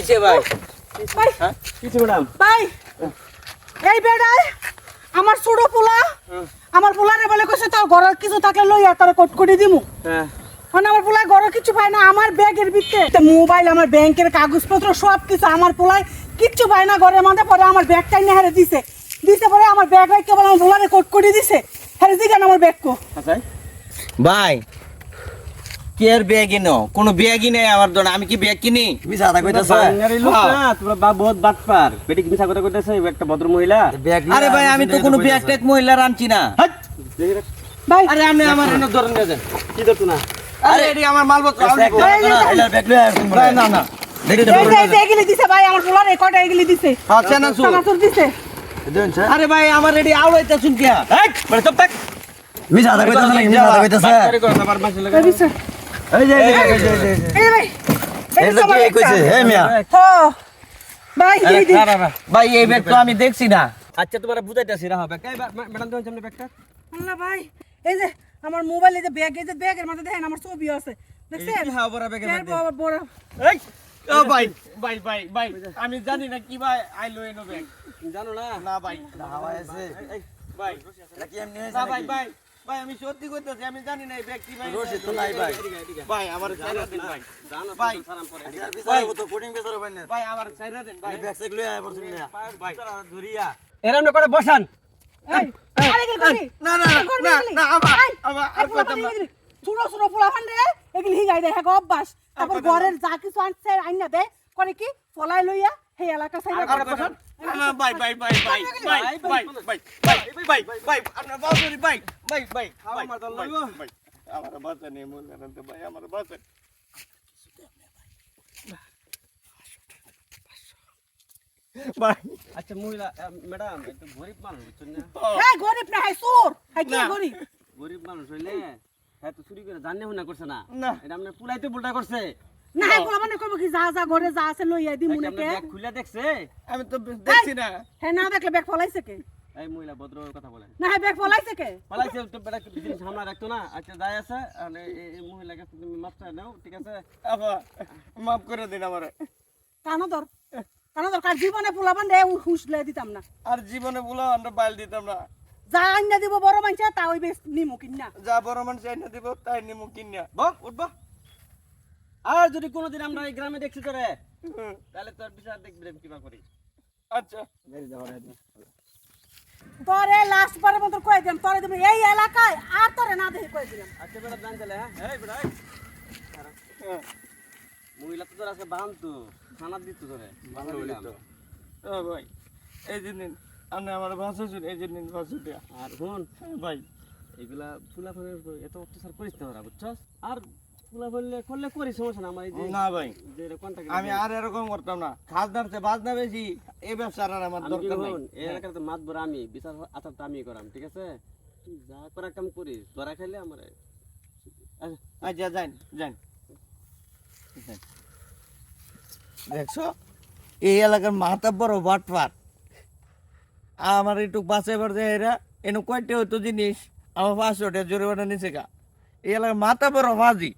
হয়েছে ভাই। ভাই। হ্যাঁ? কিছু ম্যাডাম ভাই এই বেড়ায় আমার ছোট পোলা আমার পোলারে বলে কইছে তোর ঘরের কিছু থাকলে লইয়া তোর কোট করে দিমু। হ্যাঁ। মানে আমার পোলায় ঘরে কিছু পায় না আমার ব্যাগের ভিতরে। মোবাইল আমার ব্যাংকের কাগজপত্র সব কিছু আমার পোলায় কিচ্ছু পায় না ঘরের মধ্যে পরে আমার ব্যাগটাই না হারে দিছে। দিছে পরে আমার ব্যাগ ভাই কেবল আমার পোলারে কোট করে দিছে। হারে দিগান আমার ব্যাগ কো। আচ্ছা। ভাই কি আর কোনো? বিয়া কিনে আমার জন্য আমি কি বিয়া কিনি? মিছা কথা বা বহুত বাটপার। বেটি মিছা কথা কইতাছ একটা ভদ্র মহিলা। আরে আমি তো কোনো ভাই। আরে আপনি আমার এনে ধরে হ্যাঁ, আরে ভাই আমার রেডি আওড়াইতে শুনকিয়া মিছা কথা ভাই তো আমি দেখছি না। আচ্ছা তোমার বুঝাইতেছি রাহা ব্যাগ। ব্যাগটা? ভাই এই যে আমার মোবাইলে যে ব্যাগ এই যে ব্যাগের মধ্যে দেখেন আমার ছবি আছে। দেখছেন? হ্যাঁ বড় আমি জানি কি ভাই আই লো এনো ব্যাগ। জানো না? না ভাই। ভাই ভাই। ভাই আমি সত্যি কইতাছি আমি জানি না এই ব্যাগ কি ভাই রশিদ তো নাই ভাই। ভাই আমার ছাইরা দিন ভাই জানো ভাই সালাম করে আর তো কোডিং বিচারে পাইন না ভাই আমার ছাইরা দিন ভাই ব্যাগ সেগ লই আয় পড়ছিস মিয়া ভাই ধরিয়া এরাম না করে বসান এই আরে কি করি না না না না না আমার আমার আর কইতাম না ছোট ছোট ফুলা ফান্ডে এগুলি হিগাই দেয় হ্যাঁ অভ্যাস তারপর ঘরের যা কিছু আনছে আইনা দে করে কি ফলাই লইয়া সেই এলাকা সাইডে আর বসান না না ভাই ভাই ভাই ভাই ভাই ভাই ভাই ভাই ভাই ভাই আপনার বাসরি ভাই ভাই ভাই লাগো ভাই আমার বাসা নেই ভাই আমার বাসা ভাই। আচ্ছা মহিলা ম্যাডাম একটু গরিব মানুষ বুঝছেন না? হ্যাঁ গরিব না হ্যাঁ হ্যাঁ কি গরিব? গরিব মানুষ হইলে হ্যাঁ তো চুরি করে জানে হুনা করছে না। এটা আপনার পুলাইতে করছে। না মানে কইব কি যা যা ঘরে যা আছে লইয়া দি খুলে দেখছে? আমি তো দেখছি না। হ্যাঁ না দেখলে ব্যাগ ফলাইছে কে? এই মহিলা ভদ্র কথা বলেন। না ব্যাগ ফলাইছে কে? পালাইছে তো বেটা জিনিস সামনে রাখতো না আচ্ছা যাই আছে আর এই- কাছে তুমি মাপ চাই নাও ঠিক আছে? আপা মাফ করে দিন আমারে। কানো দর কানো দর কার জীবনে পোলা বান্ধে হুশ লয়ে দিতাম না। আর জীবনে বলো আমরা বাইল দিতাম না। যা আইনা দিব বড় মানুষ তা ওই বেশ নিমু কিনা যা বড় মানুষ এনে দিব তাই নিমু কিনিয়া বক উঠবা আর যদি কোনোদিন আমরা এই গ্রামে দেখছি তোরে তাহলে তোর বিচার দেখবি রে কিবা করি। আচ্ছা। তোরে লাস্ট বারের মতো কয়ে দিলাম তোরে তুমি এই এলাকায় আর তোরে না দেখে কয়ে দিলাম। আচ্ছা বেটা জান চলে হ্যাঁ? এই বেটা। হ্যাঁ, মহিলা তো তোর আজকে বান্ধতো খানা দিত তোরে ভালো হইলাম ও ভাই এই যে নিন আপনি আমার ভাষা শুন এই যে নিন ভাষা দিয়া। আর শুন ভাই। এগুলা ফুলা ফলের এত অত্যাচার করিস না বুঝছস? আর করলে করি সমস্যা না আমার এই না ভাই আমি আর এরকম করতাম না। খাজনার চেয়ে বাজনা বেশি এই ব্যবসার আর আমার দরকার নাই। মাত বড় আমি বিচার আচার আমি করাম ঠিক আছে? যা করা কাম করিস ধরা খাইলে আমার আচ্ছা যান যান যান। দেখছ? এই এলাকার মাথা বড় বাটপার। আমার একটু বাসে বাড়ছে এরা এনে কয়টা হতো জিনিস? আমার পাঁচশো টাকা জরিমানা নিচে গা। এই এলাকার মাথা বড় বাজি